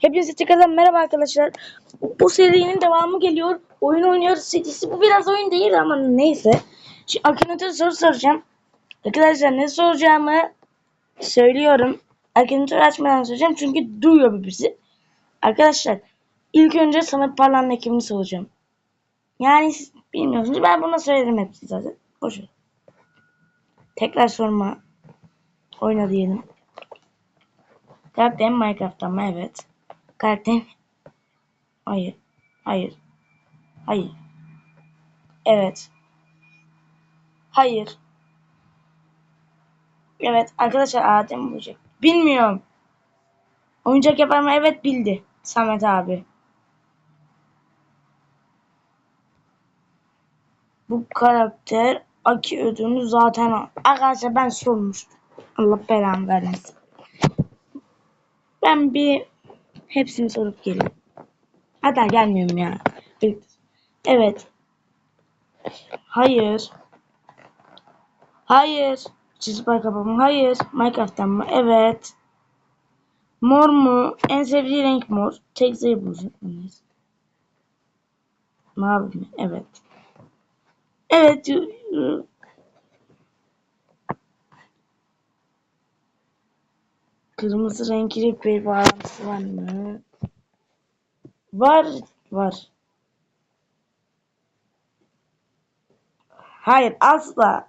Hepinize tekrardan merhaba arkadaşlar. Bu serinin devamı geliyor. Oyun oynuyoruz serisi. Bu biraz oyun değil ama neyse. Şimdi Akinator'a soru soracağım. Arkadaşlar ne soracağımı söylüyorum. Akinator'u açmadan soracağım çünkü duyuyor bizi. Arkadaşlar ilk önce Samet Parla'nın ekibini soracağım. Yani siz bilmiyorsunuz. Ben buna söyledim hepsi zaten. Boş ver. Tekrar sorma. Oyna diyelim. Karakterim Minecraft'tan mı? Evet. Karakterim... Hayır. Hayır. Hayır. Evet. Hayır. Evet. Arkadaşlar Adem bulacak. Bilmiyorum. Oyuncak yapar mı? Evet bildi. Samet abi. Bu karakter Aki ödülünü zaten al. Arkadaşlar ben sormuştum. Allah belamı vermesin. Ben bir hepsini sorup geleyim. Hatta gelmiyorum ya. Evet. Hayır. Hayır. Çizgi kapamı. Hayır. Minecraft'tan mı? Evet. Mor mu? En sevdiği renk mor. Tek zayıf bulacak mıyız? Mavi mi? Evet. Evet. Kırmızı renkli bir bağlantısı var mı? Var. Var. Hayır asla.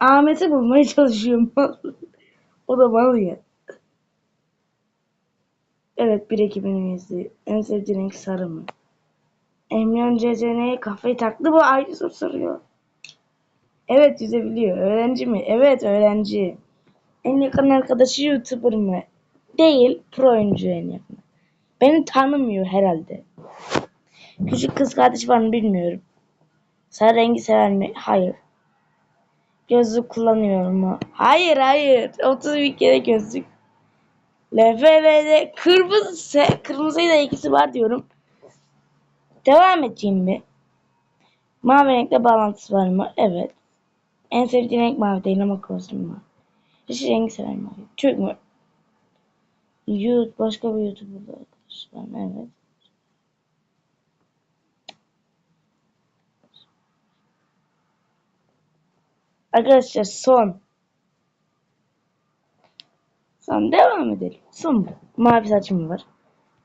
Ahmet'i bulmaya çalışıyorum. o da mal ya. Evet bir ekibin üyesi. En sevdiği renk sarı mı? Emyan CCN'ye kafayı taktı bu ayrı soru soruyor. Evet yüzebiliyor. Öğrenci mi? Evet öğrenci. En yakın arkadaşı YouTuber mı? Değil. Pro oyuncu en yakın. Beni tanımıyor herhalde. Küçük kız kardeş var mı bilmiyorum. Sarı rengi sever mi? Hayır. Gözlük kullanıyor mu? Hayır hayır. 31 kere gözlük. LFL'de kırmızı kırmızıyla ikisi var diyorum. Devam edeyim mi? Mavi renkle bağlantısı var mı? Evet. En sevdiğim renk mavi değil ama kostüm var. Yeşil rengi sever mi? Türk mü? YouTube, başka bir YouTuber'da arkadaşlar. Evet. Arkadaşlar son. Son devam edelim. Son bu. Mavi saçım var.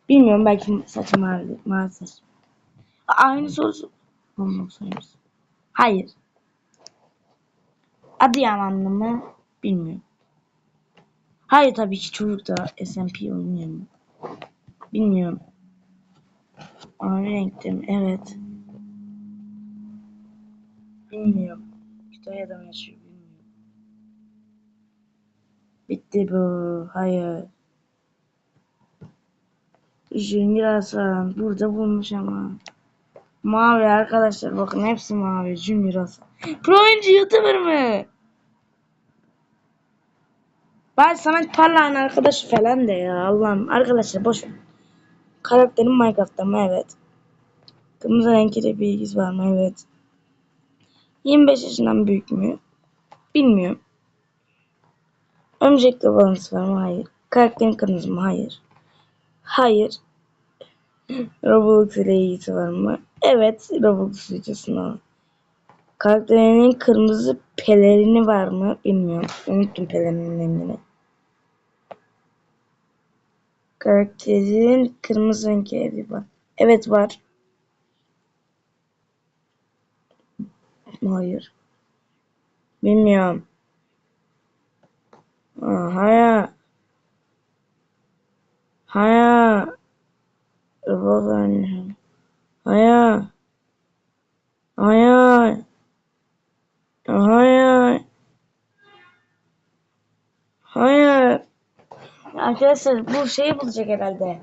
Bilmiyorum belki saçım mavi. Mavi saç. Aynı sorusu. Olmak. Hayır. Adıyamanlı mı? Bilmiyorum. Hayır tabii ki çocuk da SMP oynuyor mu? Bilmiyorum. Mavi renkte mi? Evet. Bilmiyorum. Kütahya'da mı yaşıyor bilmiyorum. Bitti bu. Hayır. Junior Hasan. Burada bulmuş ama. Mavi arkadaşlar bakın hepsi mavi. Junior Hasan. Pro oyuncu YouTuber mı? Ben Samet Parlağın arkadaşı falan de ya Allah'ım. Arkadaşlar boş ver. Karakterim Minecraft'ta mı? Evet. Kırmızı renkli bir ilgisi var mı? Evet. 25 yaşından büyük mü? Bilmiyorum. Öncelikle bağlantısı var mı? Hayır. Karakterin kırmızı mı? Hayır. Hayır. Roblox ile ilgisi var mı? Evet. Roblox videosuna. Karakterinin kırmızı pelerini var mı? Bilmiyorum. Unuttum pelerinin rengini. Karakterin kırmızı renkli evi var. Evet var. Hayır. Bilmiyorum. Hayır. Hayır. Bakın. Hayır. Hayır. Hayır. Hayır. Arkadaşlar bu şeyi bulacak herhalde.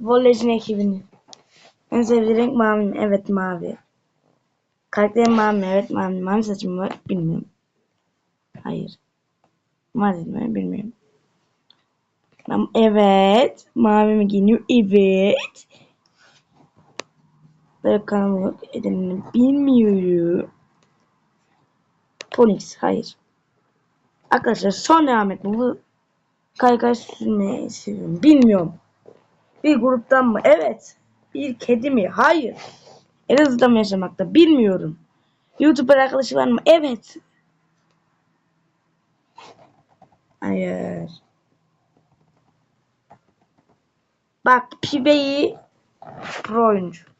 Volleycin ekibini. En sevdiği renk mavi? Evet mavi. Karakterim mavi? Evet mavi. Mavi saçım var. Bilmiyorum. Hayır. Mavi mi? Bilmiyorum. Evet. Mavi mi giyiniyor? Evet. Böyle kanallık edenini bilmiyorum. Ponix. Hayır. Arkadaşlar son devam etme. Bu Kaykay sürmeyi seviyorum. Bilmiyorum. Bir gruptan mı? Evet. Bir kedi mi? Hayır. Elazığ'da mı yaşamakta? Bilmiyorum. YouTuber arkadaşı var mı? Evet. Hayır. Bak Pibe'yi pro oyuncu.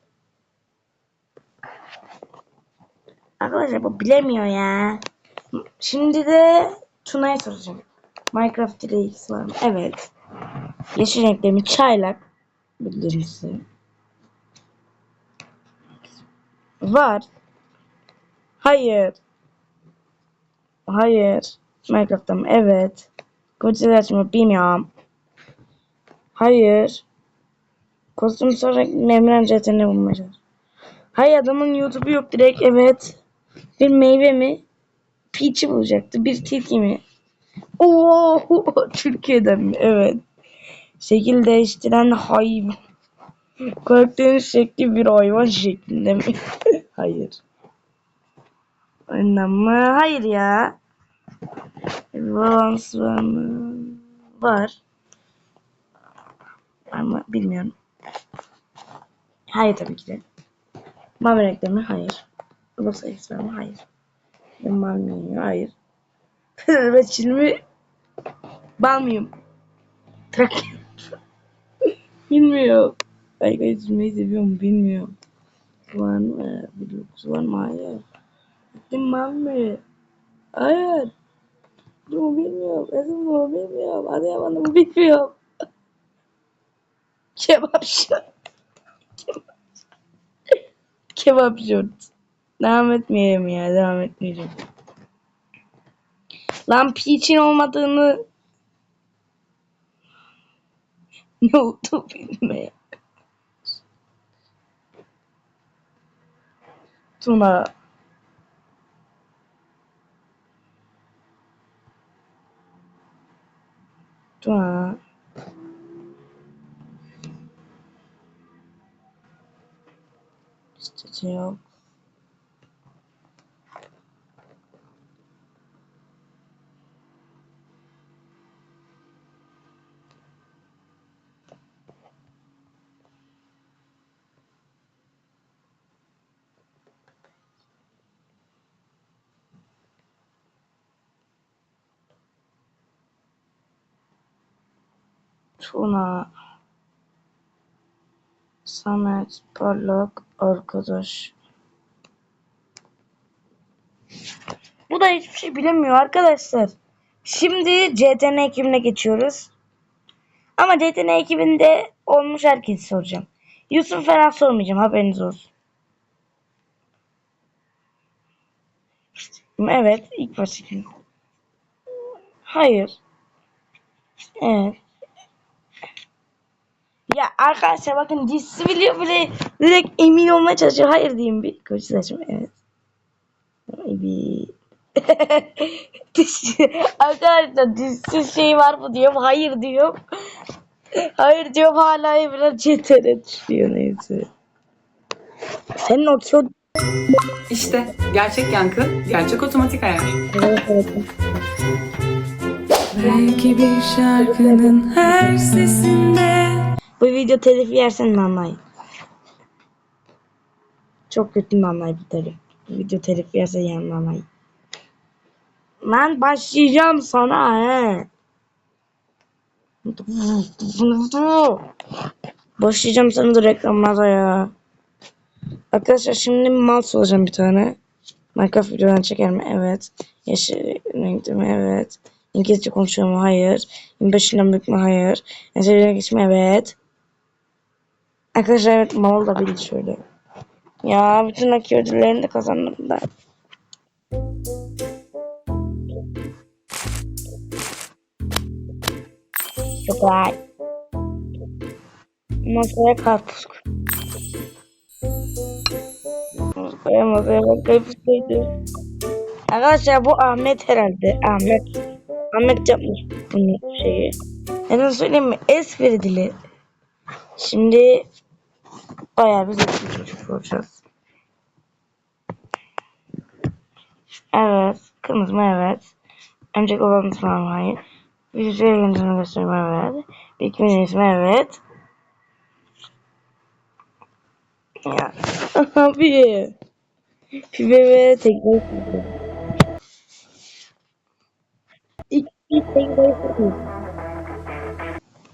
Arkadaşlar bu bilemiyor ya. Şimdi de Tuna'ya soracağım. Minecraft ile ilgisi var mı? Evet. Yeşil renkli mi? Çaylak. Birincisi. Var. Hayır. Hayır. Minecraft'ta mı? Evet. Godzilla mı? Bilmiyorum. Hayır. Kostüm sonra Memran CT'ne bulmaya çalış. Hayır adamın YouTube'u yok direkt evet. Bir meyve mi? Peach'i bulacaktı. Bir tilki mi? Oo, Türkiye'den mi? Evet. Şekil değiştiren hayvan. Karakterin şekli bir hayvan şeklinde mi? Hayır. Oyundan mı? Hayır ya. Balans var mı? Var. Ama bilmiyorum. Hayır tabii ki de. Mavi renkte mi? Hayır. Var mı? Hayır. Ben mavi miyim? Hayır. Fenerbahçeli mi? Bal mıyım? Trakya. Bilmiyorum. Kaygı yüzmeyi seviyorum. Bilmiyorum. Var mı? Bir lokusu var mı? Hayır. Gittim mavi mi? Hayır. Dur bilmiyorum. Esim bu bilmiyorum. Adıyaman'da mı bilmiyorum. Kebapçı. Kebapçı. Devam etmeyelim ya. Devam etmeyeceğim. Lan Peach'in olmadığını ne oldu bilmiyorum. Tuna. Tuna. İşte yok. Tuna. Samet Parlak arkadaş. Bu da hiçbir şey bilemiyor arkadaşlar. Şimdi CTN ekibine geçiyoruz. Ama CTN ekibinde olmuş herkesi soracağım. Yusuf falan sormayacağım haberiniz olsun. Evet ilk başta? Hayır. Evet. Ya arkadaşlar bakın dizisi biliyor bile direkt emin olmaya çalışıyor. Hayır diyeyim bir. Saçma evet. Bir. Dizisi- arkadaşlar dizisiz şey var mı diyorum. Hayır diyorum. Hayır diyorum hala biraz CTR düşüyor neyse. Senin o çok İşte gerçek yankı, gerçek otomatik ayar. Belki bir şarkının her sesinde Bu video telif yersen nanay. Çok kötü nanay bir telif. Bu video telif yerse yan nanay. Ben başlayacağım sana he. Başlayacağım sana da reklamlarda ya. Arkadaşlar şimdi mal soracağım bir tane. Minecraft videodan çeker mi? Evet. Yeşil renkli mi? Evet. İngilizce konuşuyor mu? Hayır. 25 yıldan büyük mü? Hayır. En sevdiğine geçme? Evet. Arkadaşlar evet mal da bildi şöyle. Ya bütün hak ödüllerini de kazandım da. Kolay. Masaya karpuz. Masaya masaya bak karpuz koydu. Arkadaşlar bu Ahmet herhalde. Ahmet. Ahmet yapmış bunu şeyi. Neden söyleyeyim mi? Espri dili. Şimdi bayağı bir zeki çocuk olacağız. Evet. Kırmızı mı? Evet. Önceki olanımız var mı? Hayır. Şey yöntemi gösterme evet. Bir kimin ismi evet. Ya. Abi. Pibe ve tekrar.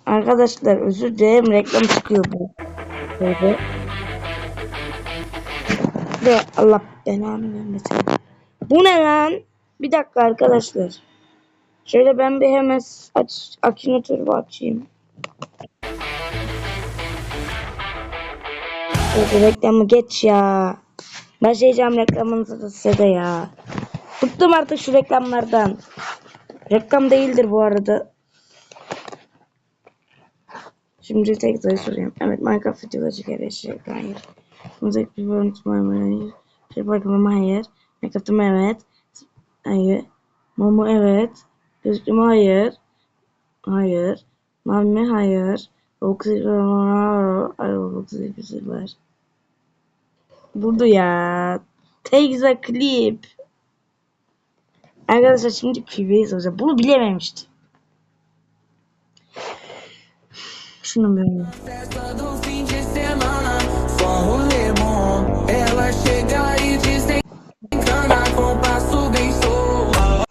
Arkadaşlar özür dilerim reklam çıkıyor bu. Böyle. Ve Allah belanı vermesin. Bu ne lan? Bir dakika arkadaşlar. Şöyle ben bir hemen aç, Akinator'u açayım. Şöyle reklamı geç ya. Başlayacağım reklamınızı da size de ya. Bıktım artık şu reklamlardan. Reklam değildir bu arada. Şimdi tekrar sorayım. Evet Minecraft videoları çeker hayır. Müzik bir bölüm tutmam hayır. Şey bakımım hayır. Minecraft'ım evet. Hayır. Momo evet. Gözlüğüm hayır. Hayır. Mami hayır. Roblox. Burada ya. Take the clip. Arkadaşlar şimdi PB'yi soracağım. Bunu bilememiştim. Şunu böyle. Ela chega e desencana com passo bem solto.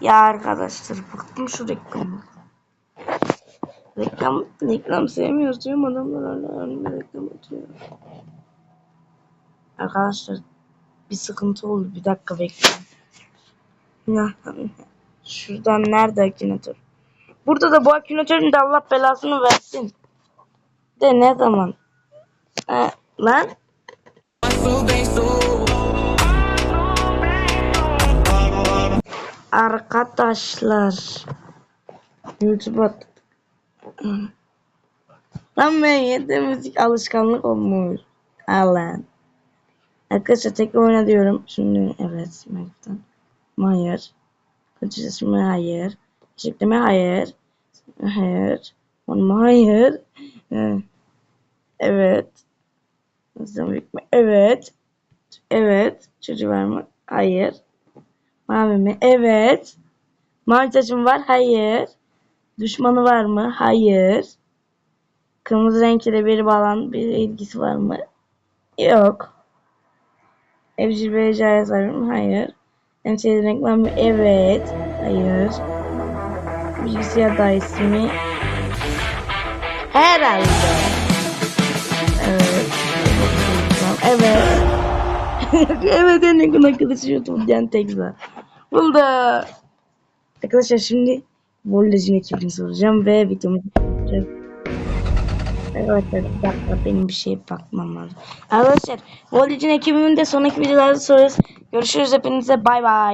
Ya arkadaşlar bıktım şu reklamı. Reklam, reklam sevmiyoruz diyorum adamlar hala önüme reklam atıyor. Arkadaşlar bir sıkıntı oldu bir dakika bekleyin. Şuradan nerede akünatör? Burada da bu akünatörün de Allah belasını versin. De ne zaman? Ha, lan Arkadaşlar. YouTube'a Lan ben yedi müzik alışkanlık olmuş. Alan. Arkadaşlar tekrar oyna diyorum. Şimdi evet. Minecraft'tan. Hayır. Kaçışma hayır. Şekleme hayır. Hayır. Hayır. Evet. Hızlı büyütme. Evet. Evet. Çocuğu var mı? Hayır. Mavi mi? Evet. Mavi taşım var? Hayır. Düşmanı var mı? Hayır. Kırmızı renkle bir bağlan bir ilgisi var mı? Yok. Evcil bir ecaya sahip mi? Hayır. Sevdiğin renk var mı? Evet. Hayır. Bilgisayar dairesi mi? Herhalde. Evet. Evet. evet en yakın arkadaşı YouTube'dan tekrar. Buldu. Arkadaşlar şimdi Vollege'in ekibini soracağım ve videomu bitireceğim. Arkadaşlar bir dakika benim bir şeye bakmam lazım. Arkadaşlar Vollege'in ekibinin de sonraki videolarda sorarız. Görüşürüz hepinize bay bay.